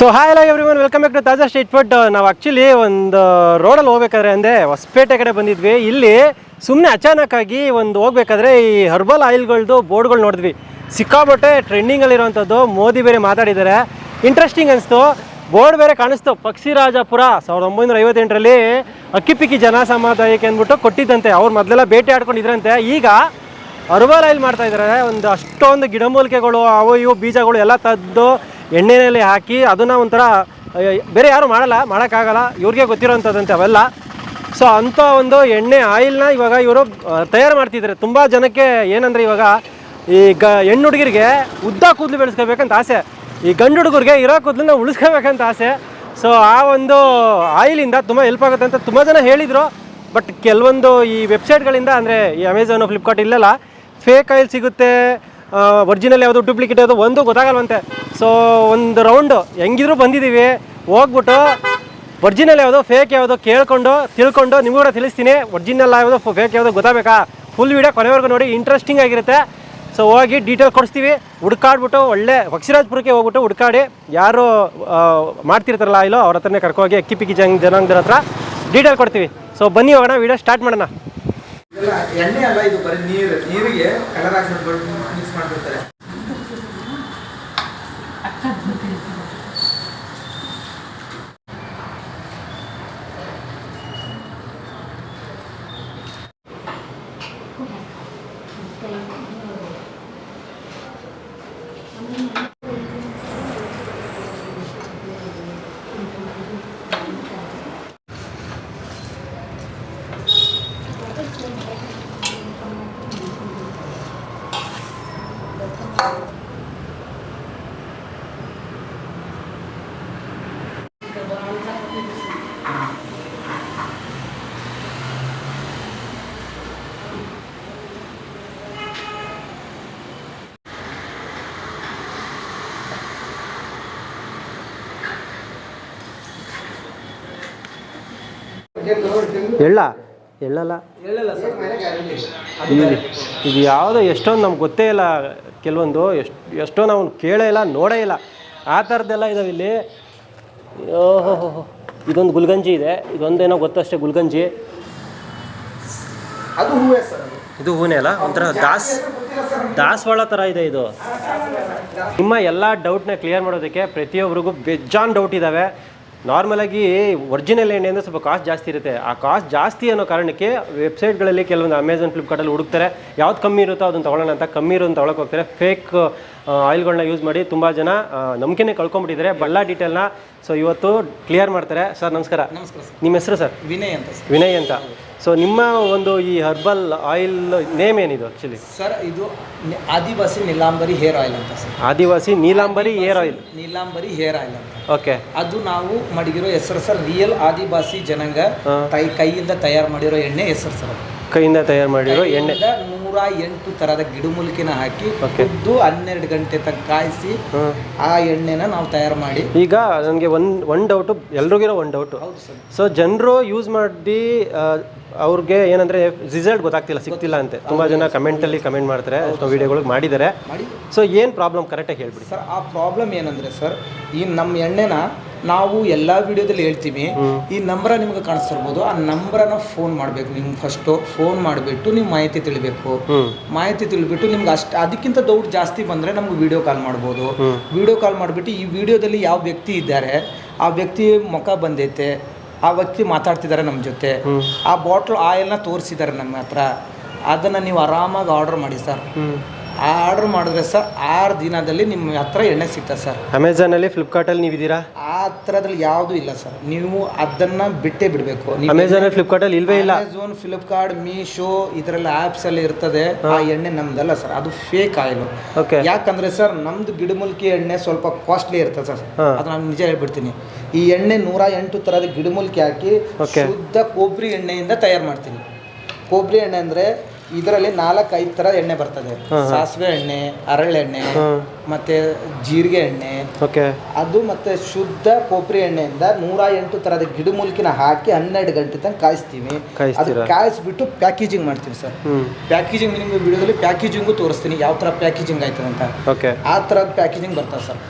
So hi ಎಲ್ಲ everyone welcome back to Taaza street food ನಾವು actually ಒಂದು ರೋಡಲ್ಲಿ ಹೋಗ್ಬೇಕಾದ್ರೆ ಅಂದರೆ ಹೊಸಪೇಟೆ ಕಡೆ ಬಂದಿದ್ವಿ. ಇಲ್ಲಿ ಸುಮ್ಮನೆ ಅಚಾನಕ್ಕಾಗಿ ಒಂದು ಹೋಗ್ಬೇಕಾದ್ರೆ ಈ ಹರ್ಬಲ್ ಆಯಿಲ್ಗಳದ್ದು ಬೋರ್ಡ್ಗಳು ನೋಡಿದ್ವಿ. ಸಿಕ್ಕಾಬಟ್ಟೆ ಟ್ರೆಂಡಿಂಗಲ್ಲಿರುವಂಥದ್ದು ಮೋದಿ ಬೇರೆ ಮಾತಾಡಿದ್ದಾರೆ ಇಂಟ್ರೆಸ್ಟಿಂಗ್ ಅನಿಸ್ತು. ಬೋರ್ಡ್ ಬೇರೆ ಕಾಣಿಸ್ತು. ಪಕ್ಷಿರಾಜಪುರ ಸಾವಿರದ ಒಂಬೈನೂರ ಐವತ್ತೆಂಟರಲ್ಲಿ ಅಕ್ಕಿಪಿಕ್ಕಿ ಜನ ಸಮುದಾಯಕ್ಕೆ ಅಂದ್ಬಿಟ್ಟು ಕೊಟ್ಟಿದ್ದಂತೆ. ಅವ್ರು ಮೊದಲೆಲ್ಲ ಬೇಟೆ ಆಡ್ಕೊಂಡಿದ್ರಂತೆ. ಈಗ ಹರ್ಬಲ್ ಆಯಿಲ್ ಮಾಡ್ತಾ ಇದ್ದಾರೆ ಒಂದು ಅಷ್ಟೊಂದು ಗಿಡಮೂಲಿಕೆಗಳು, ಅವು ಇವು ಬೀಜಗಳು ಎಲ್ಲ ತೆಗೆದು ಎಣ್ಣೆಯಲ್ಲಿ ಹಾಕಿ ಅದನ್ನು ಒಂಥರ ಬೇರೆ ಯಾರು ಮಾಡಲ್ಲ, ಮಾಡೋಕ್ಕಾಗಲ್ಲ, ಇವ್ರಿಗೆ ಗೊತ್ತಿರೋಂಥದ್ದಂತೆ ಅವೆಲ್ಲ. ಸೊ ಅಂಥ ಒಂದು ಎಣ್ಣೆ ಆಯಿಲ್ನ ಇವಾಗ ಇವರು ತಯಾರು ಮಾಡ್ತಿದ್ದಾರೆ. ತುಂಬ ಜನಕ್ಕೆ ಏನಂದರೆ ಇವಾಗ ಈ ಗ, ಹೆಣ್ಣು ಹುಡುಗರಿಗೆ ಉದ್ದ ಕೂದಲು ಬೆಳೆಸ್ಕೋಬೇಕಂತ ಆಸೆ. ಈ ಗಂಡು ಹುಡುಗರಿಗೆ ಇರೋ ಕೂದಲನ್ನ ಉಳಿಸ್ಕೋಬೇಕಂತ ಆಸೆ. ಸೊ ಆ ಒಂದು ಆಯಿಲಿಂದ ತುಂಬ ಹೆಲ್ಪ್ ಆಗುತ್ತೆ ಅಂತ ತುಂಬ ಜನ ಹೇಳಿದರು. ಬಟ್ ಕೆಲವೊಂದು ಈ ವೆಬ್ಸೈಟ್ಗಳಿಂದ ಅಂದರೆ ಈ ಅಮೆಝಾನು ಫ್ಲಿಪ್ಕಾರ್ಟ್ ಇಲ್ಲೆಲ್ಲ ಫೇಕ್ ಆಯಿಲ್ ಸಿಗುತ್ತೆ. ಒರಿಜಿನಲ್ ಯಾವುದು ಡೂಪ್ಲಿಕೇಟ್ ಯಾವುದು ಒಂದು ಗೊತ್ತಾಗಲ್ವಂತೆ. ಸೊ ಒಂದು ರೌಂಡು ಹೆಂಗಿದ್ರು ಬಂದಿದ್ದೀವಿ ಹೋಗ್ಬಿಟ್ಟು ಒರಿಜಿನಲ್ ಯಾವುದು ಫೇಕ್ ಯಾವುದು ಕೇಳ್ಕೊಂಡು, ತಿಳ್ಕೊಂಡು ನಿಮಗೂ ಕೂಡ ತಿಳಿಸ್ತೀನಿ. ಒರಿಜಿನಲ್ ಯಾವುದು ಫೇಕ್ ಯಾವುದು ಗೊತ್ತಾಗಬೇಕಾ? ಫುಲ್ ವೀಡಿಯೋ ಕೊನೆವರೆಗೂ ನೋಡಿ ಇಂಟ್ರೆಸ್ಟಿಂಗ್ ಆಗಿರುತ್ತೆ. ಸೊ ಹೋಗಿ ಡೀಟೇಲ್ ಕೊಡಿಸ್ತೀವಿ. ಹುಡ್ಕಾಡ್ಬಿಟ್ಟು ಒಳ್ಳೆ ಪಕ್ಷಿರಾಜ್ಪುರಕ್ಕೆ ಹೋಗ್ಬಿಟ್ಟು ಹುಡ್ಕಾಡಿ, ಯಾರು ಮಾಡ್ತಿರ್ತಾರಲ್ಲ, ಇಲ್ಲೋ, ಅವ್ರ ಹತ್ರನೇ ಕರ್ಕೋಗಿ ಕಿಪಿಕಿ ಪಿಕ್ಕಿ ಜಂಗ್ ಜನಾಂಗದ ಹತ್ರ ಡೀಟೇಲ್ ಕೊಡ್ತೀವಿ. ಸೊ ಬನ್ನಿ ಹೋಗೋಣ ವೀಡಿಯೋ ಸ್ಟಾರ್ಟ್ ಮಾಡೋಣ. ಇದೆಲ್ಲ ಎಣ್ಣೆ ಅಲ್ಲ ಇದು ಬರೀ ನೀರು ನೀರಿಗೆ ಕಲರ್ ಹಾಕ್ಬಿಟ್ಟು ಮಿಕ್ಸ್ ಮಾಡ್ಬಿಡ್ತಾರೆ ಎಳ್ಳ ಎಳ್ಳಲ್ಲ. ಇದು ಇದು ಯಾವುದೋ ಎಷ್ಟೊಂದು ನಮ್ಗೆ ಗೊತ್ತೇ ಇಲ್ಲ ಕೆಲವೊಂದು ಎಷ್ಟು ಎಷ್ಟೋ ನಾವು ಕೇಳೇ ಇಲ್ಲ ನೋಡೇ ಇಲ್ಲ. ಆ ಥರದ್ದೆಲ್ಲ ಇದಾವೆ ಇಲ್ಲಿ. ಓಹೋ ಇದೊಂದು ಗುಲ್ಗಂಜಿ ಇದೆ. ಇದೊಂದೇನೋ ಗೊತ್ತಷ್ಟೇ ಗುಲ್ಗಂಜಿ. ಅದು ಹೂವೇ ಸರ್ ಅದು. ಇದು ಹೂನೇ ಅಲ್ಲ? ಒಂಥರ ದಾಸ್ ದಾಸವಾಳ ಥರ ಇದೆ ಇದು. ನಿಮ್ಮ ಎಲ್ಲ ಡೌಟ್ನ ಕ್ಲಿಯರ್ ಮಾಡೋದಕ್ಕೆ ಪ್ರತಿಯೊಬ್ಬರಿಗೂ ಬೆಜ್ಜಾನ್ ಡೌಟ್ ಇದ್ದಾವೆ ನಾರ್ಮಲಾಗಿ ಒರಿಜಿನಲ್ ಎಣ್ಣೆ ಅಂದರೆ ಸ್ವಲ್ಪ ಕಾಸ್ಟ್ ಜಾಸ್ತಿ ಇರುತ್ತೆ. ಆ ಕಾಸ್ಟ್ ಜಾಸ್ತಿ ಅನ್ನೋ ಕಾರಣಕ್ಕೆ ವೆಬ್ಸೈಟ್ಗಳಲ್ಲಿ ಕೆಲವೊಂದು ಅಮೆಝಾನ್ ಫ್ಲಿಪ್ಕಾರ್ಟಲ್ಲಿ ಹುಡುಕ್ತಾರೆ. ಯಾವ್ದು ಕಮ್ಮಿ ಇರುತ್ತೋ ಅದನ್ನು ತೊಗೊಳ್ಳೋಣ ಅಂತ ಕಮ್ಮಿ ಇರೋದು ತೊಗೊಳಕ್ಕೆ ಹೋಗ್ತಾರೆ. ಫೇಕ್ ಆಯಿಲ್ಗಳನ್ನ ಯೂಸ್ ಮಾಡಿ ತುಂಬ ಜನ ನಂಬಿಕೆನೇ ಕಳ್ಕೊಂಬಿಟ್ಟಿದ್ದಾರೆ ಬಳ್ಳಾ ಡೀಟೇಲ್ನ ಸೊ ಇವತ್ತು ಕ್ಲಿಯರ್ ಮಾಡ್ತಾರೆ. ಸರ್ ನಮಸ್ಕಾರ. ನಮಸ್ಕಾರ ನಿಮ್ಮ ಹೆಸರು ಸರ್ ವಿನಯ್ ಅಂತ ವಿನಯ್ ಅಂತ. ಸೊ ನಿಮ್ಮ ಒಂದು ಈ ಹರ್ಬಲ್ ಆಯಿಲ್ ನೇಮ್ ಏನಿದು ಆ್ಯಕ್ಚುಲಿ ಸರ್ ಇದು ಆದಿವಾಸಿ ನೀಲಾಂಬರಿ ಹೇರ್ ಆಯಿಲ್ ಅಂತ sir Adivasi Neelambari hair oil Neelambari hair oil ಅಂತ. ಓಕೆ ಅದು ನಾವು ಮಡಗಿರೋ ಹೆಸರು ಸರ್ ರಿಯಲ್ ಆದಿವಾಸಿ ಜನಾಂಗ ಕೈಯಿಂದ ತಯಾರು ಮಾಡಿರೋ ಎಣ್ಣೆ ಹೆಸರು ಸರ್ ಅದು. ಕೈಯಿಂದ ತಯಾರು ಮಾಡಿರೋ ಎಣ್ಣೆ. ನೂರ ಎಂಟು ತರದ ಗಿಡಮೂಲಿಕೆನ ಹಾಕಿ. ಖುದ್ದು ಹನ್ನೆರಡು ಗಂಟೆ ತನಕ ಕಾಯಿಸಿ ಆ ಎಣ್ಣೆನ ನಾವು ತಯಾರು ಮಾಡಿ. ಈಗ ನನಗೆ ಒಂದು ಒನ್ ಡೌಟು ಎಲ್ರಿಗಿರೋ ಒನ್ ಡೌಟು. ಸೊ ಜನರು ಯೂಸ್ ಮಾಡಿ ಅವ್ರಿಗೆ ಏನಂದ್ರೆ ರಿಸಲ್ಟ್ ಗೊತ್ತಾಗ್ತಿಲ್ಲ ಸಿಗ್ತಿಲ್ಲ ಅಂತೆ. ತುಂಬಾ ಜನ ಕಮೆಂಟಲ್ಲಿ ಕಮೆಂಟ್ ಮಾಡ್ತಾರೆ ವಿಡಿಯೋಗಳು ವೀಡಿಯೋಗಳಿಗೆ ಮಾಡಿದ್ದಾರೆ. ಮಾಡಿ. ಸೊ ಏನು ಪ್ರಾಬ್ಲಮ್ ಕರೆಕ್ಟಾಗಿ ಹೇಳ್ಬಿಡಿ. ಸರ್ ಆ ಪ್ರಾಬ್ಲಮ್ ಏನಂದ್ರೆ ಸರ್ ಈ ನಮ್ಮ ಎಣ್ಣೆನ ನಾವು ಎಲ್ಲ ವಿಡಿಯೋದಲ್ಲಿ ಹೇಳ್ತೀವಿ ಈ ನಂಬರ ನಿಮ್ಗೆ ಕಾಣಿಸ್ತಿರ್ಬೋದು. ಆ ನಂಬರನ್ನ ಫೋನ್ ಮಾಡಬೇಕು ನಿಮ್ಗೆ ಫಸ್ಟು ಫೋನ್ ಮಾಡಿಬಿಟ್ಟು ನೀವು ಮಾಹಿತಿ ತಿಳಿಬೇಕು. ಮಾಹಿತಿ ತಿಳಿಬಿಟ್ಟು ನಿಮ್ಗೆ ಅಷ್ಟು ಅದಕ್ಕಿಂತ ಡೌಟ್ ಜಾಸ್ತಿ ಬಂದ್ರೆ ನಮ್ಗೆ ವಿಡಿಯೋ ಕಾಲ್ ಮಾಡ್ಬೋದು. ವಿಡಿಯೋ ಕಾಲ್ ಮಾಡಿಬಿಟ್ಟು ಈ ವಿಡಿಯೋದಲ್ಲಿ ಯಾವ ವ್ಯಕ್ತಿ ಇದ್ದಾರೆ ಆ ವ್ಯಕ್ತಿ ಮುಖ ಬಂದೈತೆ ಆ ವ್ಯಕ್ತಿ ಮಾತಾಡ್ತಿದ್ದಾರೆ ನಮ್ಮ ಜೊತೆ ಆ ಬಾಟ್ಲ್ ಆಯಿಲ್ನ ತೋರಿಸಿದ್ದಾರೆ ನಮ್ಮ ಹತ್ರ ಅದನ್ನು ನೀವು ಆರಾಮಾಗಿ ಆರ್ಡರ್ ಮಾಡಿ ಸರ್. ಆರ್ಡರ್ ಮಾಡಿದ್ರೆ ಸರ್ ಆರು ದಿನದಲ್ಲಿ ನಿಮ್ಮ ಹತ್ರ ಎಣ್ಣೆ ಸಿಗ್ತದೆ ಸರ್. ಅಮೆಝಾನಲ್ಲಿ ಫ್ಲಿಪ್ಕಾರ್ಟಲ್ಲಿ ನೀವಿದ್ದೀರಾ? ಆ ಥರದಲ್ಲಿ ಯಾವುದೂ ಇಲ್ಲ ಸರ್. ನೀವು ಅದನ್ನು ಬಿಟ್ಟೇ ಬಿಡಬೇಕು. ಅಮೆಝಾನಲ್ಲಿ ಫ್ಲಿಪ್ಕಾರ್ಟಲ್ಲಿ ಇಲ್ವೇ ಇಲ್ಲ? ಅಮೆಝಾನ್ ಫ್ಲಿಪ್ಕಾರ್ಟ್ ಮೀಶೋ ಇದರಲ್ಲಿ ಆ್ಯಪ್ಸ್ ಅಲ್ಲಿ ಇರ್ತದೆ. ಆ ಎಣ್ಣೆ ನಮ್ದಲ್ಲ ಸರ್. ಅದು ಫೇಕ್ ಆಯಿಲ್ ಓಕೆ ಯಾಕಂದ್ರೆ ಸರ್ ನಮ್ದು ಗಿಡಮೂಲಿಕೆ ಎಣ್ಣೆ ಸ್ವಲ್ಪ ಕಾಸ್ಟ್ಲಿ ಇರ್ತದೆ ಸರ್. ಅದು ನಾನು ನಿಜ ಹೇಳ್ಬಿಡ್ತೀನಿ. ಈ ಎಣ್ಣೆ ನೂರ ಎಂಟು ಥರದ ಗಿಡಮೂಲಿಕೆ ಹಾಕಿ. ಶುದ್ಧ ಕೊಬ್ಬರಿ ಎಣ್ಣೆಯಿಂದ ತಯಾರು ಮಾಡ್ತೀನಿ. ಕೊಬ್ಬರಿ ಎಣ್ಣೆ ಅಂದ್ರೆ ಇದರಲ್ಲಿ ನಾಲ್ಕೈದು ಐದು ಥರ ಎಣ್ಣೆ ಬರ್ತದೆ. ಸಾಸಿವೆ ಎಣ್ಣೆ ಹರಳೆಣ್ಣೆ ಎಣ್ಣೆ ಮತ್ತೆ ಜೀರಿಗೆ ಎಣ್ಣೆ. ಅದು ಮತ್ತೆ ಶುದ್ಧ ಕೊಬ್ಬರಿ ಎಣ್ಣೆಯಿಂದ ನೂರ ಎಂಟು ತರದ ಗಿಡಮೂಲಿಕೆನ ಹಾಕಿ ಹನ್ನೆರಡು ಗಂಟೆ ತನಕ ಕಾಯಿಸ್ತೀವಿ. ಅದು ಕಾಯಿಸ್ಬಿಟ್ಟು ಪ್ಯಾಕೇಜಿಂಗ್ ಮಾಡ್ತೀವಿ ಸರ್. ಪ್ಯಾಕೇಜಿಂಗ್ ನಿಮ್ಗೆ ವಿಡಿಯೋದಲ್ಲಿ ಪ್ಯಾಕೇಜಿಂಗು ತೋರಿಸ್ತೀನಿ ಯಾವ ತರ ಪ್ಯಾಕೇಜಿಂಗ್ ಆಯ್ತದೆ ಅಂತ. ಓಕೆ. ಆ ತರದ ಪ್ಯಾಕೇಜಿಂಗ್ ಬರ್ತದೆ ಸರ್.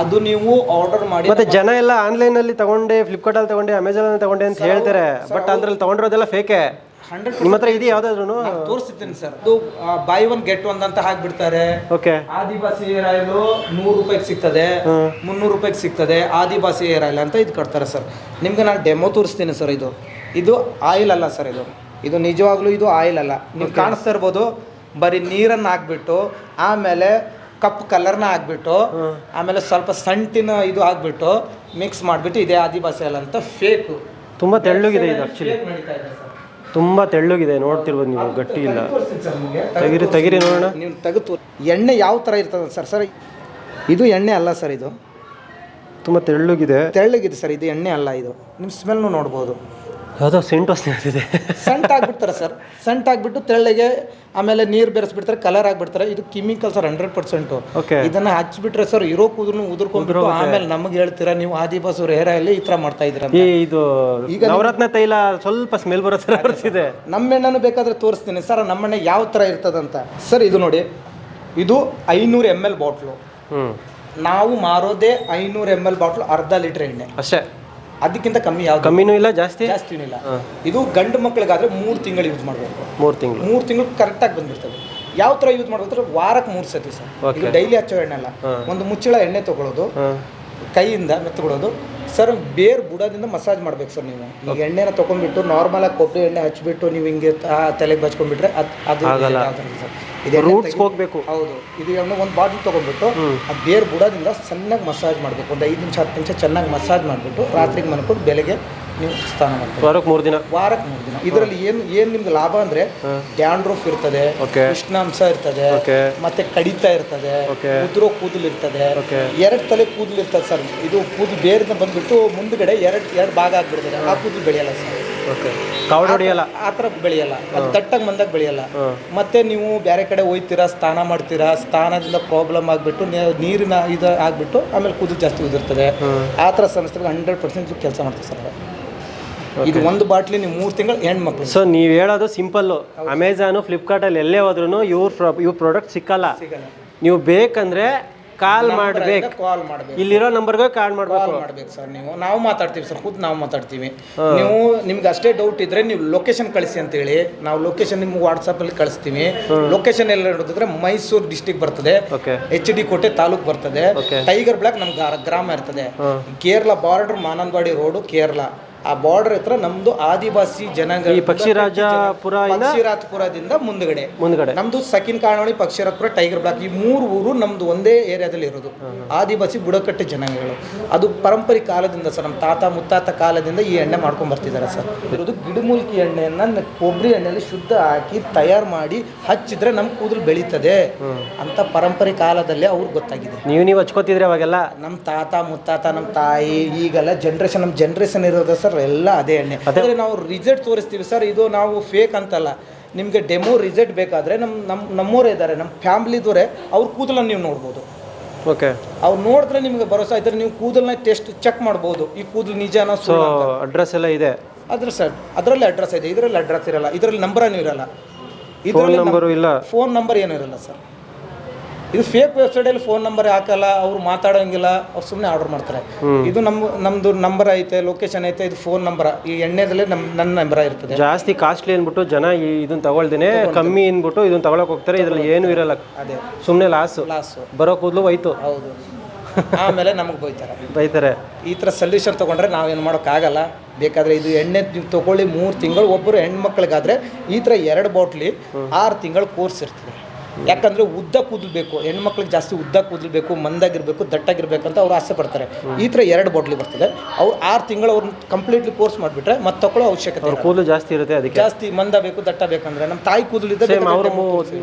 ಅದು ನೀವು ಆರ್ಡರ್ ಮಾಡಿ ಮತ್ತೆ ಜನ ಎಲ್ಲ ಆನ್ಲೈನ್ ಅಲ್ಲಿ ತಗೊಂಡೆ ಫ್ಲಿಪ್ಕಾರ್ಟ್ ಅಲ್ಲಿ ತಗೊಂಡೆ ಅಮೆಝಾನ್ ಅಲ್ಲಿ ತಗೊಂಡೆ ಅಂತ ಹೇಳ್ತಾರೆ. ಬಟ್ ಅದ್ರಲ್ಲಿ ತಗೊಂಡಿರೋದೆಲ್ಲ ಫೇಕೆ ಹಂಡ್ರೆಡ್ ನಿಮ್ಮ ಹತ್ರ ಇದೆಯಾ ಯಾವ್ದಾದ್ರು ಸರ್. ಅದು ಬೈ ಒನ್ ಗೆಟ್ ಒನ್ ಅಂತ ಹಾಕ್ಬಿಡ್ತಾರೆ. ಓಕೆ ಆದಿವಾಸಿ ಏರ್ ಆಯಿಲು ನೂರು ರೂಪಾಯಿಗೆ ಸಿಗ್ತದೆ ಮುನ್ನೂರು ರೂಪಾಯಿಗೆ ಸಿಗ್ತದೆ ಆದಿವಾಸಿ ಏರ್ ಆಯಿಲ್ ಅಂತ ಇದು ಕಟ್ತಾರೆ ಸರ್. ನಿಮ್ಗೆ ನಾನು ಡೆಮೋ ತೋರಿಸ್ತೀನಿ ಸರ್ ಇದು. ಇದು ಆಯಿಲ್ ಅಲ್ಲ ಸರ್ ಇದು. ಇದು ನಿಜವಾಗ್ಲೂ ಇದು ಆಯಿಲ್ ಅಲ್ಲ. ನೀವು ಕಾಣಿಸ್ತಾ ಇರ್ಬೋದು ಬರೀ ನೀರನ್ನು ಹಾಕ್ಬಿಟ್ಟು ಆಮೇಲೆ ಕಪ್ ಕಲರ್ನ ಹಾಕ್ಬಿಟ್ಟು ಆಮೇಲೆ ಸ್ವಲ್ಪ ಸಂಟಿನ ಇದು ಹಾಕ್ಬಿಟ್ಟು ಮಿಕ್ಸ್ ಮಾಡಿಬಿಟ್ಟು ಇದೇ ಆದಿವಾಸಿ ಅಲ್ಲ ಅಂತ ಫೇಕು ತುಂಬ ತೆಳ್ಳಗಿದೆ ಇದು ಆ್ಯಕ್ಚುಲಿ ಇದೆ ತುಂಬಾ ತೆಳ್ಳಗಿದೆ ನೋಡ್ತಿರ್ಬೋದು ನೀವು ಗಟ್ಟಿ ಇಲ್ಲ. ತಗಿರಿ ತೆಗಿರಿ ನೋಡೋಣ. ನೀವು ತೆಗೆದು ಎಣ್ಣೆ ಯಾವ ಥರ ಇರ್ತದೆ ಸರ್? ಸರ್ ಇದು ಎಣ್ಣೆ ಅಲ್ಲ ಸರ್ ಇದು? ತುಂಬಾ ತೆಳ್ಳಗಿದೆ. ತೆಳ್ಳಗಿದೆ ಸರ್ ಇದು ಎಣ್ಣೆ ಅಲ್ಲ ಇದು. ನಿಮ್ಮ ಸ್ಮೆಲ್ನು ನೋಡ್ಬೋದು. ಯಾವುದೋ ಸೆಂಟ್ ವಾಸನೆ ಆಗ್ತಿದೆ. ಸೆಂಟ್ ಆಗ್ಬಿಡ್ತಾರೆ ಸರ್. ಸೆಂಟ್ ಆಗಿಬಿಟ್ಟು ತೆಳ್ಳಗೆ ಆಮೇಲೆ ನೀರು ಬೆರೆಸ್ಬಿಡ್ತಾರೆ ಕಲರ್ ಆಗಿಬಿಡ್ತಾರೆ. ಇದು chemical sir hundred percent okay ಇದನ್ನು ಹಚ್ಚಿಬಿಟ್ರೆ ಸರ್ ಇರೋ ಕೂದಲು ಉದುರ್ಕೊಂಡು ಆಮೇಲೆ ನಮಗೆ ಹೇಳ್ತೀರಾ ನೀವು ಆದಿವಾಸರು ಹೇರ ಅಲ್ಲಿ ಈ ಥರ ಮಾಡ್ತಾ ಇದ್ದೀರ ಈ ಇದು ನವರತ್ನ ತೈಲ ಸ್ವಲ್ಪ ಸ್ಮೆಲ್ ಬರೋ ಸರ್ ಬರ್ತಿದೆ. ನಮ್ಮ ಎಣ್ಣೆನೂ ಬೇಕಾದ್ರೆ ತೋರಿಸ್ತೀನಿ ಸರ್ ನಮ್ಮ ಎಣ್ಣೆ ಯಾವ ಥರ ಇರ್ತದಂತ. ಸರ್ ಇದು ನೋಡಿ. ಇದು ಐನೂರು ಎಂ ಎಲ್ ಬಾಟ್ಲು ನಾವು ಮಾರೋದೇ ಐನೂರು ಎಂ ಎಲ್ ಬಾಟ್ಲು ಅರ್ಧ ಲೀಟ್ರ್ ಎಣ್ಣೆ. ಅಷ್ಟೇ. ಅದಕ್ಕಿಂತ ಕಮ್ಮಿ ಯಾವ ಕಮ್ಮಿನೂ ಇಲ್ಲ ಜಾಸ್ತಿ? ಜಾಸ್ತಿ ಇಲ್ಲ. ಇದು ಗಂಡು ಮಕ್ಕಳಿಗಾದ್ರೆ ಮೂರು ತಿಂಗಳು ಯೂಸ್ ಮಾಡಬೇಕು ಮೂರು ತಿಂಗಳು. ಮೂರು ತಿಂಗಳು ಕರೆಕ್ಟಾಗಿ ಬಂದಿರ್ತದೆ. ಯಾವ ಥರ ಯೂಸ್ ಮಾಡ್ಬೇಕು ವಾರಕ್ಕೆ ಮೂರು ಸತಿ ಸರ್. ಇದು ಡೈಲಿ ಹಚ್ಚೋ ಎಣ್ಣೆ ಅಲ್ಲ ಒಂದು ಮುಚ್ಚಳ ಎಣ್ಣೆ ತಗೊಳ್ಳೋದು ಕೈಯಿಂದ ಮೆತ್ತಗೊಳ್ಳೋದು ಸರ್ ಬೇರ್ ಬುಡದಿಂದ ಮಸಾಜ್ ಮಾಡ್ಬೇಕು ಸರ್ ನೀವು. ಈಗ ಎಣ್ಣೆನ ತೊಗೊಂಡ್ಬಿಟ್ಟು ನಾರ್ಮಲಾಗಿ ಕೊಬ್ಬರಿ ಎಣ್ಣೆ ಹಚ್ಬಿಟ್ಟು ನೀವು ಹಿಂಗೆ ತಲೆಗೆ ಬಚ್ಕೊಂಡ್ಬಿಟ್ರೆ ಅದು ಅದು ಆಗಲ್ಲ. ಸರ್? ಇದು ರೂಟ್ಸ್ ಹೋಗ್ಬೇಕು. ಹೌದು. ಇದು ಎಣ್ಣೆ ಒಂದು ಬಾಟ್ಲ್ ತಗೊಂಡ್ಬಿಟ್ಟು ಆ ಬೇರ್ ಬುಡದಿಂದ ಚೆನ್ನಾಗಿ ಮಸಾಜ್ ಮಾಡಬೇಕು. ಒಂದು ಐದು ನಿಮಿಷ ಹತ್ತು ನಿಮಿಷ ಚೆನ್ನಾಗಿ ಮಸಾಜ್ ಮಾಡಿಬಿಟ್ಟು ರಾತ್ರಿಗೆ ಮನ್ಕೊಂಡು ಬೆಳಗ್ಗೆ ನೀವು ಸ್ನಾನ ಮಾಡ್ಬೇಕು. ವಾರಕ್ಕೆ ಮೂರು ದಿನ? ವಾರಕ್ಕೆ ಮೂರು ದಿನ. ಇದರಲ್ಲಿ ಏನು ಏನು ನಿಮ್ಗೆ ಲಾಭ ಅಂದರೆ ಡ್ಯಾಂಡ್ರೂಫ್ ಇರ್ತದೆ ಉಷ್ಣಾಂಶ ಇರ್ತದೆ ಮತ್ತೆ ಕಡಿತ ಇರ್ತದೆ ಉದ್ರೋ ಕೂದಲು ಇರ್ತದೆ. ಎರಡು ತಲೆ ಕೂದಲು ಇರ್ತದೆ ಸರ್. ಇದು ಕೂದಲು ಬೇರಿಂದ ಬಂದ್ಬಿಟ್ಟು ಮುಂದ್ಗಡೆ ಎರಡು ಎರಡು ಭಾಗ ಆಗ್ಬಿಡ್ತದೆ. ಆ ಕೂದಲು ಬೆಳೆಯಲ್ಲ ಸರ್. ಕಾವಡ್ ಹೊಡಿಯಲ್ಲ? ಆ ಥರ ಬೆಳೆಯಲ್ಲ. ಅದು ದಟ್ಟಾಗಿ ಬಂದಾಗ ಬೆಳೆಯಲ್ಲ. ಮತ್ತೆ ನೀವು ಬೇರೆ ಕಡೆ ಹೋಯ್ತೀರಾ ಸ್ನಾನ ಮಾಡ್ತೀರಾ ಸ್ನಾನದಿಂದ ಪ್ರಾಬ್ಲಮ್ ಆಗಿಬಿಟ್ಟು ನೀರಿನ ಇದು ಆಗಿಬಿಟ್ಟು ಆಮೇಲೆ ಕೂದಲು ಜಾಸ್ತಿ ಉದಿರ್ತದೆ. ಆ ಥರ ಸಮಸ್ಯೆಗಳು ಹಂಡ್ರೆಡ್ ಪರ್ಸೆಂಟ್ ಕೆಲಸ ಮಾಡ್ತೀವಿ ಸರ್. ಇದು ಒಂದು ಬಾಟ್ಲಿ ನೀವು ಮೂರು ತಿಂಗಳು ಹೆಣ್ಮಕ್ಳು. ಸೊ ನೀವು ಹೇಳೋದು ಸಿಂಪಲ್ಲು ಅಮೆಝಾನು ಫ್ಲಿಪ್ಕಾರ್ಟಲ್ಲಿ ಎಲ್ಲೇ ಹೋದ್ರೂ ಇವ್ರ ಇವ್ರ ಪ್ರಾಡಕ್ಟ್ ಸಿಕ್ಕಲ್ಲ. ಸಿಗಲ್ಲ. ನೀವು ಬೇಕಂದ್ರೆ ಕಾಲ್ ಮಾಡ್ಬೇಕು. ಕಾಲ್ ಮಾಡಬೇಕು. ಇಲ್ಲಿರೋ ನಂಬರ್ಗೆ ಕಾಲ್ ಮಾಡ್ಬೇಕು. ಕಾಲ್ ಮಾಡ್ಬೇಕು ಸರ್ ನೀವು. ನಾವು ಮಾತಾಡ್ತೀವಿ ಸರ್ ಖುದ್ದು ನಾವು ಮಾತಾಡ್ತೀವಿ. ನೀವು ನಿಮ್ಗೆ ಅಷ್ಟೇ ಡೌಟ್ ಇದ್ರೆ ನೀವು ಲೊಕೇಶನ್ ಕಳಿಸಿ ಅಂತೇಳಿ. ನಾವು ಲೊಕೇಶನ್ ನಿಮ್ಗೆ ವಾಟ್ಸಪ್ಪಲ್ಲಿ ಕಳಿಸ್ತೀವಿ. ಲೊಕೇಶನ್ ಎಲ್ಲ ನೋಡಿದ್ರೆ ಮೈಸೂರು ಡಿಸ್ಟಿಕ್ ಬರ್ತದೆ. Okay H D Kote taluk ಬರ್ತದೆ. ಟೈಗರ್ ಬ್ಲಾಕ್ ನಮ್ಗೆ ಗ್ರಾ- ಗ್ರಾಮ ಇರ್ತದೆ. Kerala border Mananthavady road Kerala. ಆ ಬಾರ್ಡರ್ ಹತ್ರ ನಮ್ದು ಆದಿವಾಸಿ ಜನಾಂಗ ಈ ಪಕ್ಷಿರಾಜಪುರ ಪಕ್ಷಿರಾಜಪುರದಿಂದ ಮುಂದ್ಗಡೆ. ಮುಂದ್ಗಡೆ. ನಮ್ದು ಸಕಿನ್ ಕಾಣೋಳಿ ಪಕ್ಷಿರಾಜಪುರ ಟೈಗರ್ ಬ್ಲಾಕ್ ಈ ಮೂರು ಊರು ನಮ್ದು ಒಂದೇ ಏರಿಯಾದಲ್ಲಿ ಇರೋದು ಆದಿವಾಸಿ ಬುಡಕಟ್ಟು ಜನಾಂಗಗಳು. ಅದು ಪರಂಪರೆ ಕಾಲದಿಂದ ಸರ್ ನಮ್ಮ ತಾತ ಮುತ್ತಾತ ಕಾಲದಿಂದ ಈ ಎಣ್ಣೆ ಮಾಡ್ಕೊಂಡು ಬರ್ತಿದ್ದಾರೆ ಸರ್. ಇರೋದು ಗಿಡಮೂಲ್ಕಿ ಎಣ್ಣೆಯನ್ನ ಕೊಬ್ಬರಿ ಎಣ್ಣೆಯಲ್ಲಿ ಶುದ್ಧ ಹಾಕಿ ತಯಾರು ಮಾಡಿ ಹಚ್ಚಿದ್ರೆ ನಮ್ಮ ಕೂದಲು ಬೆಳೀತದೆ ಅಂತ ಪರಂಪರೆ ಕಾಲದಲ್ಲಿ ಅವ್ರಿಗೆ ಗೊತ್ತಾಗಿದೆ. ನೀವು ನೀವು ಹಚ್ಕೋತಿದ್ರೆ ಅವಾಗೆಲ್ಲ? ನಮ್ಮ ತಾತ ಮುತ್ತಾತ ನಮ್ಮ ತಾಯಿ ಈಗೆಲ್ಲ ಜನ್ರೇಷನ್ ನಮ್ಮ ಜನ್ರೇಷನ್ ಇರೋದು ಸರ್ ಎಲ್ಲ ಅದೇ ಎಣ್ಣೆ. ಅದೇ ನಾವು ರಿಸಲ್ಟ್ ತೋರಿಸ್ತೀವಿ ಸರ್ ಇದು ನಾವು ಫೇಕ್ ಅಂತಲ್ಲ. ನಿಮಗೆ ಡೆಮೋ ರಿಸಲ್ಟ್ ಬೇಕಾದರೆ ನಮ್ಮ ನಮ್ಮ ನಮ್ಮೋರೇ ಇದ್ದಾರೆ ನಮ್ಮ ಫ್ಯಾಮ್ಲಿದವರೇ ಅವ್ರ ಕೂದಲನ್ನು ನೀವು ನೋಡ್ಬೋದು. ಓಕೆ. ಅವ್ರು ನೋಡಿದ್ರೆ ನಿಮಗೆ ಭರೋಸಾ ಇದ್ರೆ ನೀವು ಕೂದಲನ್ನ ಟೆಸ್ಟ್ ಚೆಕ್ ಮಾಡ್ಬೋದು. ಈ ಕೂದಲು ನಿಜಾನ ಸೊ ಅಡ್ರೆಸ್ ಎಲ್ಲ ಇದೆ? ಅದ್ರ ಸರ್ ಅದರಲ್ಲಿ ಅಡ್ರೆಸ್ ಇದೆ. ಇದರಲ್ಲಿ ಅಡ್ರೆಸ್ ಇರಲ್ಲ ಇದರಲ್ಲಿ ನಂಬರನ್ನು ಇರಲ್ಲ. ಇದರಲ್ಲಿ ನಂಬರು ಇಲ್ಲ. ಫೋನ್ ನಂಬರ್ ಏನೂ ಇರಲ್ಲ ಸರ್. ಇದು ಫೇಕ್ ವೆಬ್ಸೈಟಲ್ಲಿ ಫೋನ್ ನಂಬರ್ ಹಾಕಲ್ಲ ಅವ್ರು ಮಾತಾಡೋಂಗಿಲ್ಲ ಅವ್ರು ಸುಮ್ಮನೆ ಆರ್ಡರ್ ಮಾಡ್ತಾರೆ. ಇದು ನಮ್ಮ ನಮ್ಮದು ನಂಬರ್ ಐತೆ ಲೊಕೇಶನ್ ಐತೆ ಇದು ಫೋನ್ ನಂಬರ್ ಈ ಎಣ್ಣೆದಲ್ಲೇ ನಮ್ಮ ನನ್ನ ನಂಬರ್ ಇರ್ತದೆ. ಜಾಸ್ತಿ ಕಾಸ್ಟ್ಲಿ ಅಂದ್ಬಿಟ್ಟು ಜನ ಈ ಇದನ್ನ ತಗೊಳ್ದೇನೆ ಕಮ್ಮಿ ಅಂದ್ಬಿಟ್ಟು ಇದನ್ನ ತಗೊಳಕ್ ಹೋಗ್ತಾರೆ ಇದ್ರಲ್ಲಿ ಏನು ಇರಲ್ಲ. ಅದೇ. ಸುಮ್ಮನೆ ಲಾಸು ಲಾಸು ಬರೋ ಕೂದಲು ಹೋಯ್ತು. ಹೌದು. ಆಮೇಲೆ ನಮಗೆ ಬೈತಾರೆ. ಬೈತಾರೆ. ಈ ಥರ ಸೊಲ್ಯೂಷನ್ ತೊಗೊಂಡ್ರೆ ನಾವೇನು ಮಾಡೋಕ್ಕಾಗಲ್ಲ ಬೇಕಾದರೆ ಇದು ಎಣ್ಣೆ ನೀವು ತೊಗೊಳ್ಳಿ ಮೂರು ತಿಂಗಳು ಒಬ್ಬರು ಹೆಣ್ಮಕ್ಳಿಗಾದರೆ ಈ ಥರ ಎರಡು ಬಾಟ್ಲಿ ಆರು ತಿಂಗಳು ಕೋರ್ಸ್ ಇರ್ತದೆ. ಯಾಕಂದರೆ ಉದ್ದ ಕೂದಲು ಬೇಕು ಹೆಣ್ಮಕ್ಳಿಗೆ ಜಾಸ್ತಿ ಉದ್ದ ಕೂದಲು ಬೇಕು ಮಂದಾಗಿರ್ಬೇಕು ದಟ್ಟಾಗಿರ್ಬೇಕು ಅಂತ ಅವ್ರು ಆಸೆ ಪಡ್ತಾರೆ. ಈ ಥರ ಎರಡು ಬಾಟ್ಲಿ ಬರ್ತದೆ. ಅವ್ರು ಆರು ತಿಂಗಳು ಅವ್ರನ್ನ ಕಂಪ್ಲೀಟ್ಲಿ ಕೋರ್ಸ್ ಮಾಡಿಬಿಟ್ರೆ ಮತ್ತೆ ತಗೊಳ್ಳೋ ಅವಶ್ಯಕತೆ ಅವ್ರ ಕೂದಲು ಜಾಸ್ತಿ ಇರುತ್ತೆ ಅದಕ್ಕೆ. ಜಾಸ್ತಿ ಮಂದ ಬೇಕು ದಟ್ಟ ಬೇಕಂದ್ರೆ ನಮ್ಮ ತಾಯಿ ಕೂದಲಿದ್ದ ಸೇಮ್ ಅವರು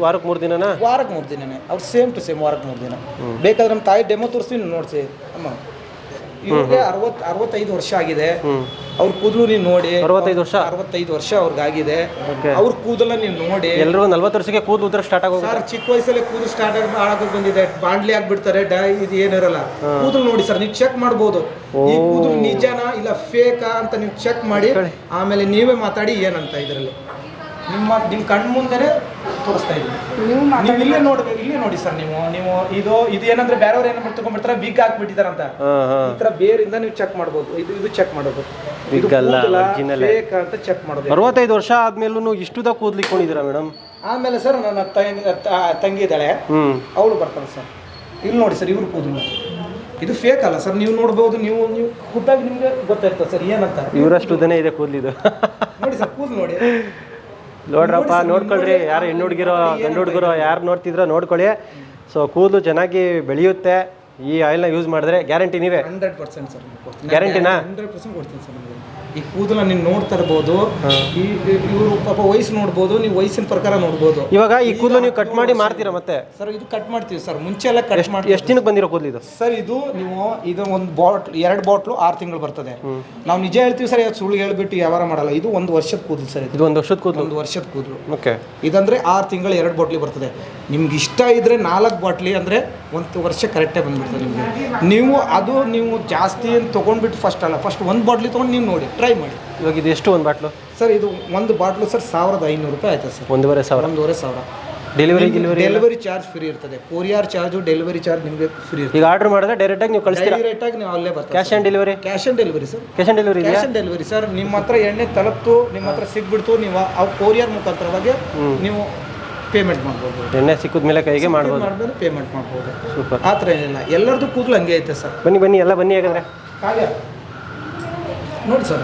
ವಾರಕ್ಕೆ ಮೂರು ದಿನ ವಾರಕ್ಕೆ ಮೂರು ದಿನನೇ. ಅವ್ರು ಸೇಮ್ ಟು ಸೇಮ್ ವಾರಕ್ಕೆ ಮೂರು ದಿನ. ಬೇಕಾದ್ರೆ ನಮ್ಮ ತಾಯಿ ಡೆಮೋ ತೋರಿಸ್ತೀನಿ ನೋಡ್ಸಿ. ಅಮ್ಮ. ಇವ್ರಿಗೆ ಅರವತ್ ಅರವತ್ತೈದು ವರ್ಷ ಆಗಿದೆ. ಅವ್ರ ಕೂದಲು ನೀವು ನೋಡಿ. ಅರವತ್ತೈದು ವರ್ಷ? ಅರವತ್ತೈದು ವರ್ಷ ಅವ್ರಿಗಾಗಿದೆ. ಅವ್ರ ಕೂದಲ ನೀವು ನೋಡಿ. ಎಲ್ಲರೂ ನಲ್ವತ್ತು ವರ್ಷಕ್ಕೆ ಕೂದಲು ಉದ್ರ ಸ್ಟಾರ್ಟ್ ಆಗೋದು ಸರ್ ಚಿಕ್ಕ ವಯಸ್ಸಲ್ಲೇ ಕೂದಲು ಸ್ಟಾರ್ಟ್ ಆಗೋದು ಬಂದಿದೆ. ಬಾಂಡ್ಲಿ ಆಗ್ಬಿಡ್ತಾರೆ ಡೈ ಇದು ಏನಿರಲ್ಲ. ಕೂದಲು ನೋಡಿ ಸರ್ ನೀವು ಚೆಕ್ ಮಾಡ್ಬೋದು. ಈ ಕೂದಲು ನಿಜನಾ ಇಲ್ಲ ಫೇಕಾ ಅಂತ ನೀವು ಚೆಕ್ ಮಾಡಿ ಆಮೇಲೆ ನೀವೇ ಮಾತಾಡಿ ಏನಂತ ಇದರಲ್ಲಿ. ನಿಮ್ಮ ನಿಮ್ಮ ಕಣ್ ಮುಂದೆ ತೋರಿಸ್ತಾ ಇದ್ದೀವಿ ನೀವು ನೀವು ಇಲ್ಲೇ ನೋಡ್ಬೇಕು ಇಲ್ಲೇ ನೋಡಿ ಸರ್ ನೀವು ನೀವು ಇದು ಇದು ಏನಂದ್ರೆ ಬೇರೆಯವ್ರು ಏನ್ ತಗೊಂಡ್ಬಿಡ್ತಾರೆ ವೀಕ್ ಹಾಕ್ಬಿಟ್ಟಿದಾರಂತ ಹಾಂ ಹಾಂ. ಈ ತರ ಬೇರಿಂದ ನೀವು ಚೆಕ್ ಮಾಡ್ಬೋದು. ಇದು ಇದು ಚೆಕ್ ಮಾಡೋದು. ಏ. ಅಂತ ಚೆಕ್ ಮಾಡಬೇಕು ಅರವತ್ತೈದು ವರ್ಷ ಆದ್ಮೇಲೂ ಇಷ್ಟುದ ಕೂದ್ಲಿಕೊಂಡಿದ್ದೀರಾ ಮೇಡಮ್ ಆಮೇಲೆ ಸರ್ ನನ್ನ ತಂಗಿ ತಂಗಿ ಇದ್ದಾಳೆ. ಅವಳು ಬರ್ತಾಳೆ ಸರ್. ಇಲ್ಲಿ ನೋಡಿ ಸರ್ ಇವ್ರು ಕೂದಲು. ಇದು ಫೇಕ್ ಅಲ್ಲ ಸರ್ ನೀವು ನೋಡ್ಬೋದು ನೀವು ನೀವು ಖುದ್ದಾಗಿ ನಿಮ್ಗೆ ಗೊತ್ತಾಗ್ತದೆ ಸರ್ ಏನಂತ. ಇವರಷ್ಟು ಉದ್ದನೇ ಇದೆ ಕೂದಲಿದು. ನೋಡಿ ಸರ್ ಕೂದಲು ನೋಡಿ. ನೋಡ್ರಪ್ಪ ನೋಡ್ಕೊಳ್ರಿ. ಯಾರು ಹೆಣ್ಣು ಹುಡುಗಿರೋ ಗಂಡು ಹುಡುಗರು ಯಾರು ನೋಡ್ತಿದ್ರೋ ನೋಡ್ಕೊಳ್ಳಿ. ಸೊ ಕೂದಲು ಚೆನ್ನಾಗಿ ಬೆಳೆಯುತ್ತೆ. ಈ ಆಯಿಲ್ನ ಯೂಸ್ ಮಾಡಿದ್ರೆ ಗ್ಯಾರಂಟಿ ನೀವೇ? ಹಂಡ್ರೆಡ್ ಪರ್ಸೆಂಟ್ ಸರ್ ಗ್ಯಾರಂಟಿನಾ ಹಂಡ್ರೆಡ್ ಪರ್ಸೆಂಟ್ ಕೊಡ್ತೀನಿ ಸರ್ ನಿಮಗೆ. ಈ ಕೂದಲ ನೀನು ನೋಡ್ತಾ ಇರ್ಬೋದು ಈ ಇವರು ಪಾಪ ವಯಸ್ಸು ನೋಡ್ಬೋದು ನೀವು ವಯಸ್ಸಿನ ಪ್ರಕಾರ ನೋಡ್ಬೋದು. ಇವಾಗ ಈ ಕೂದಲು ನೀವು ಕಟ್ ಮಾಡಿ ಮಾರ್ತೀರಾ ಮತ್ತೆ? ಸರ್ ಇದು ಕಟ್ ಮಾಡ್ತೀವಿ ಸರ್. ಮುಂಚೆ ಎಲ್ಲ ಕಟ್ ಮಾಡಿ ಎಷ್ಟು ದಿನಕ್ಕೆ ಬಂದಿರೋ ಕೂದಲು ಇದು? ಸರ್ ಇದು ನೀವು ಇದು ಒಂದು ಬಾಟ್ಲ್ ಎರಡು ಬಾಟ್ಲು ಆರು ತಿಂಗಳು ಬರ್ತದೆ. ನಾವು ನಿಜ ಹೇಳ್ತೀವಿ ಸರ್ ಇವತ್ತು ಸುಳ್ಳು ಹೇಳ್ಬಿಟ್ಟು ವ್ಯವಹಾರ ಮಾಡಲ್ಲ. ಇದು ಒಂದು ವರ್ಷದ ಕೂದಲು ಸರ್ ಇದು. ಒಂದು ವರ್ಷದ ಕೂದಲು? ಒಂದು ವರ್ಷದ ಕೂದಲು. ಓಕೆ. ಇದಂದ್ರೆ ಆರು ತಿಂಗಳು ಎರಡು ಬಾಟ್ಲಿ ಬರ್ತದೆ. ನಿಮ್ಗೆ ಇಷ್ಟ ಇದ್ರೆ ನಾಲ್ಕು ಬಾಟ್ಲಿ ಅಂದರೆ ಒಂದು ವರ್ಷ ಕರೆಕ್ಟೇ ಬಂದ್ಬಿಡ್ತದೆ ನಿಮಗೆ. ನೀವು ಅದು ನೀವು ಜಾಸ್ತಿ ಏನು ತೊಗೊಂಡ್ಬಿಟ್ಟು ಫಸ್ಟ್ ಅಲ್ಲ ಫಸ್ಟ್ ಒಂದು ಬಾಟ್ಲಿ ತೊಗೊಂಡು ನೀವು ನೋಡಿ. ಟ್ರೈ ಮಾಡಿ. ಇವಾಗ ಇದು ಎಷ್ಟು ಒಂದು ಬಾಟ್ಲು? ಸರ್ ಇದು ಒಂದು ಬಾಟ್ಲು ಸರ್ ಸಾವಿರದ ಐನೂರು ರೂಪಾಯಿ ಆಯ್ತು ಸರ್ ಒಂದೂವರೆ ಸಾವಿರ. ಒಂದೂವರೆ ಸಾವಿರ. ಡೆಲಿವರಿ ಗಿಲಿವರಿ ಡೆಲಿವರಿ ಚಾರ್ಜ್ ಫ್ರೀ ಇರ್ತದೆ. ಕೊರಿಯರ್ ಚಾರ್ಜು ಡೆಲಿವರಿ ಚಾರ್ಜ್ ನಿಮಗೆ ಫ್ರೀ ಇರ್ತದೆ. ಈಗ ಆರ್ಡರ್ ಮಾಡಿದ್ರೆ ಡೈರೆಕ್ಟಾಗಿ ನೀವು ಕಳಿಸ್ತೀರಾ? ಡೈರೆಕ್ಟಾಗಿ ನೀವು ಅಲ್ಲೇ ಬರ್ತೀರಾ cash on delivery cash on delivery sir cash on delivery ಇದೆಯಾ? ಕ್ಯಾಶ್ ಆನ್ ಡೆಲಿವರಿ ಸರ್ ನಿಮ್ಮ ಹತ್ರ ಎಣ್ಣೆ ತಲುಪ್ತು ನಿಮ್ಮ ಹತ್ರ ಸಿಗ್ಬಿಡ್ತು ನೀವು ಅವು ಕೊರಿಯರ್ ಮುಖಾಂತರವಾಗಿ ನೀವು ಪೇಮೆಂಟ್ ಮಾಡ್ಬೋದು. ಎಣ್ಣೆ ಸಿಕ್ಕಿದ ಮೇಲೆ ಕೈಗೆ ಮಾಡ್ಬೋದು. ಮಾಡಿದ್ರೆ ಪೇಮೆಂಟ್ ಮಾಡ್ಬೋದು. ಸೂಪರ್ ಆ ಥರ ಏನಿಲ್ಲ ಎಲ್ಲರದ್ದು ಕೂದಲು ಹಂಗೆ ಐತೆ ಸರ್ ಬನ್ನಿ ಬನ್ನಿ ಎಲ್ಲ ಬನ್ನಿ ಹಾಗಾದ್ರೆ. ಹಾಗೆ ನೋಡಿ ಸರ್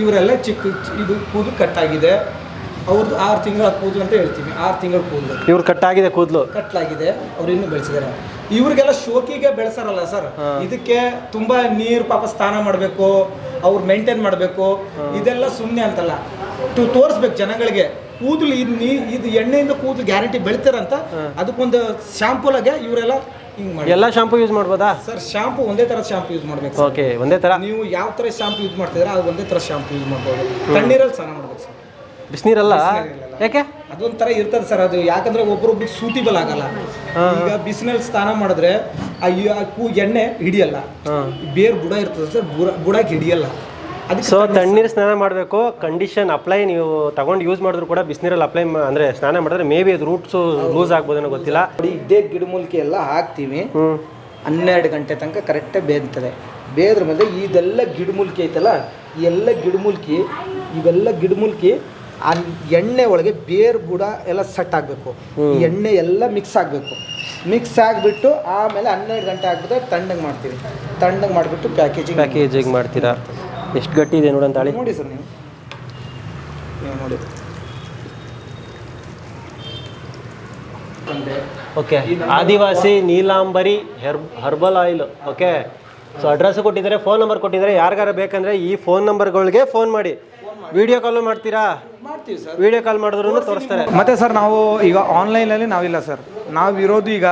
ಇವರೆಲ್ಲ ಚಿಕ್ಕ ಇದು ಕೂದಲು ಕಟ್ಟಾಗಿದೆ. ಅವ್ರದ್ದು ಆರು ತಿಂಗಳ ಕೂದಲು ಅಂತ ಹೇಳ್ತೀವಿ ಆರು ತಿಂಗಳ ಕೂದಲು. ಇವ್ರು ಕಟ್ ಆಗಿದೆ ಕೂದಲು? ಕಟ್ಟಲಾಗಿದೆ ಅವ್ರು ಇನ್ನೂ ಬೆಳೆಸಿದ್ದಾರೆ. ಇವ್ರಿಗೆಲ್ಲ ಶೋಕಿಗೆ ಬೆಳೆಸಾರಲ್ಲ ಸರ್ ಇದಕ್ಕೆ ತುಂಬಾ ನೀರು ಪಾಪ ಸ್ನಾನ ಮಾಡಬೇಕು ಅವ್ರು ಮೇಂಟೈನ್ ಮಾಡಬೇಕು ಇದೆಲ್ಲ ಸುಮ್ಮನೆ ಅಂತಲ್ಲ. ತೋರಿಸ್ಬೇಕು ಜನಗಳಿಗೆ. ಕೂದಲು ಇದು ನೀ ಇದು ಎಣ್ಣೆಯಿಂದ ಕೂದಲು ಗ್ಯಾರಂಟಿ ಬೆಳಿತಾರಂತ ಅದಕ್ಕೊಂದು ಶಾಂಪೂಲಾಗೆ ಇವರೆಲ್ಲ ಹಿಂಗ್ ಮಾಡಿ ಎಲ್ಲ ಶಾಂಪೂ ಯೂಸ್ ಮಾಡ್ಬೋದಾ? ಸರ್ ಶಾಂಪೂ ಒಂದೇ ತರ ಶಾಂಪೂ ಯೂಸ್ ಮಾಡ್ಬೇಕು. ಓಕೆ ಒಂದೇ ತರ? ನೀವು ಯಾವ ತರ ಶಾಂಪೂ ಯೂಸ್ ಮಾಡ್ತಿದ್ರೆ ಅದು ಒಂದೇ ತರ ಶಾಂಪೂ ಯೂಸ್ ಮಾಡ್ಬೋದು. ತಣ್ಣೀರಲ್ಲಿ ಸ್ನಾನ ಮಾಡ್ಬೇಕು ಸರ್ ಬಿಸಿನೀರಲ್ಲ? ಯಾಕೆ? ಅದೊಂಥರ ಇರ್ತದೆ ಸರ್ ಅದು. ಯಾಕಂದ್ರೆ ಒಬ್ಬರೊಬ್ರಿಗೆ ಸೂಟಿಬಲ್ ಆಗಲ್ಲ. ಈಗ ಬಿಸಿನಲ್ಲಿ ಸ್ನಾನ ಮಾಡಿದ್ರೆ ಆ ಈ- ಆ ಕೂ ಎಣ್ಣೆ ಹಿಡಿಯಲ್ಲ. ಹಾಂ. ಬೇರ್ ಬುಡ ಇರ್ತದೆ ಸರ್ ಬುಡ ಬುಡಕ್ಕೆ ಹಿಡಿಯಲ್ಲ. ಸೊ ತಣ್ಣೀರು ಸ್ನಾನ ಮಾಡಬೇಕು. ಕಂಡೀಷನ್ ಅಪ್ಲೈ ನೀವು ತಗೊಂಡು ಯೂಸ್ ಮಾಡಿದ್ರು ಕೂಡ ಬಿಸಿನೀರಲ್ಲಿ ಅಪ್ಲೈ ಅಂದರೆ ಸ್ನಾನ ಮಾಡಿದ್ರೆ ಮೇ ಬಿ ಅದು ರೂಟ್ಸು ಲೂಸ್ ಆಗ್ಬೋದೇನೋ ಗೊತ್ತಿಲ್ಲ. ನೋಡಿ ಇದೇ ಗಿಡಮೂಲಿಕೆ ಎಲ್ಲ ಹಾಕ್ತೀವಿ. ಹನ್ನೆರಡು ಗಂಟೆ ತನಕ ಕರೆಕ್ಟಾಗಿ ಬೇಯ್ತದೆ. ಬೇದ್ರ ಮೇಲೆ ಇದೆಲ್ಲ ಗಿಡಮೂಲಿಕೆ ಐತಲ್ಲ ಈ ಎಲ್ಲ ಗಿಡಮೂಲಿಕೆ ಇವೆಲ್ಲ ಗಿಡಮೂಲಿಕೆ ಆ ಎಣ್ಣೆ ಒಳಗೆ ಬೇರ್ ಬುಡ ಎಲ್ಲ ಸೆಟ್ ಆಗಬೇಕು. ಎಣ್ಣೆ ಎಲ್ಲ ಮಿಕ್ಸ್ ಆಗಬೇಕು. ಮಿಕ್ಸ್ ಆಗಿಬಿಟ್ಟು ಆಮೇಲೆ ಹನ್ನೆರಡು ಗಂಟೆ ಆಗ್ಬಿಟ್ಟು ತಣ್ಣಗೆ ಮಾಡ್ತೀವಿ. ತಣ್ಣಗೆ ಮಾಡಿಬಿಟ್ಟು ಪ್ಯಾಕೇಜಿಂಗ್ ಪ್ಯಾಕೇಜಿಂಗ್ ಮಾಡ್ತೀರಾ? ಎಷ್ಟು ಗಟ್ಟಿ ಇದೆ ನೋಡಿ ತಾಳಿ ನೋಡಿ ಸರ್ ನೀವು. ನೀವು ನೋಡಿ. Okay. Adivasi Neelambari herb herbal oil okay. So address ಕೊಟ್ಟಿದ್ದಾರೆ ಫೋನ್ ನಂಬರ್ ಕೊಟ್ಟಿದ್ದಾರೆ. ಯಾರಿಗಾರ ಬೇಕಂದ್ರೆ ಈ ಫೋನ್ ನಂಬರ್ಗಳಿಗೆ ಫೋನ್ ಮಾಡಿ. ವಿಡಿಯೋ ಕಾಲ್ ಮಾಡ್ತೀರಾ? ಮಾಡ್ತೀವಿ ಸರ್. ವಿಡಿಯೋ ಕಾಲ್ ಮಾಡಿದ್ರು ತೋರಿಸ್ತಾರೆ. ಮತ್ತೆ ಸರ್ ನಾವು ಈಗ ಆನ್ಲೈನಲ್ಲಿ ನಾವಿಲ್ಲ ಸರ್. ನಾವು ಇರೋದು ಈಗ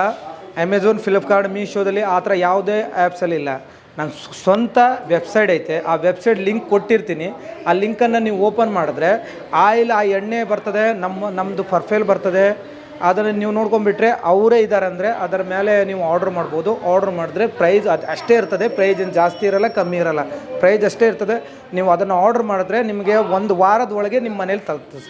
ಅಮೆಝಾನ್ ಫ್ಲಿಪ್ಕಾರ್ಟ್ ಮೀಶೋದಲ್ಲಿ ಆ ಥರ ಯಾವುದೇ ಆ್ಯಪ್ಸಲ್ಲಿ ಇಲ್ಲ. ನನ್ನ ಸ್ವಂತ ವೆಬ್ಸೈಟ್ ಐತೆ. ಆ ವೆಬ್ಸೈಟ್ ಲಿಂಕ್ ಕೊಟ್ಟಿರ್ತೀನಿ. ಆ ಲಿಂಕನ್ನು ನೀವು ಓಪನ್ ಮಾಡಿದ್ರೆ ಆಯಿಲ್ ಆ ಎಣ್ಣೆ ಬರ್ತದೆ, ನಮ್ಮ ನಮ್ಮದು ಪರ್ಫೇಲ್ ಬರ್ತದೆ, ಅದನ್ನು ನೀವು ನೋಡ್ಕೊಂಬಿಟ್ರೆ ಅವರೇ ಇದ್ದಾರೆ ಅಂದರೆ ಅದರ ಮೇಲೆ ನೀವು ಆರ್ಡ್ರ್ ಮಾಡ್ಬೋದು. ಆರ್ಡ್ರ್ ಮಾಡಿದ್ರೆ ಪ್ರೈಸ್ ಅದು ಅಷ್ಟೇ ಇರ್ತದೆ. ಪ್ರೈಸ್ ಏನು ಜಾಸ್ತಿ ಇರಲ್ಲ, ಕಮ್ಮಿ ಇರಲ್ಲ. ಪ್ರೈಸ್ ಅಷ್ಟೇ ಇರ್ತದೆ. ನೀವು ಅದನ್ನು ಆರ್ಡ್ರ್ ಮಾಡಿದ್ರೆ ನಿಮಗೆ ಒಂದು ವಾರದ ಒಳಗೆ ನಿಮ್ಮ ಮನೇಲಿ ತಲುಪ್ತದೆ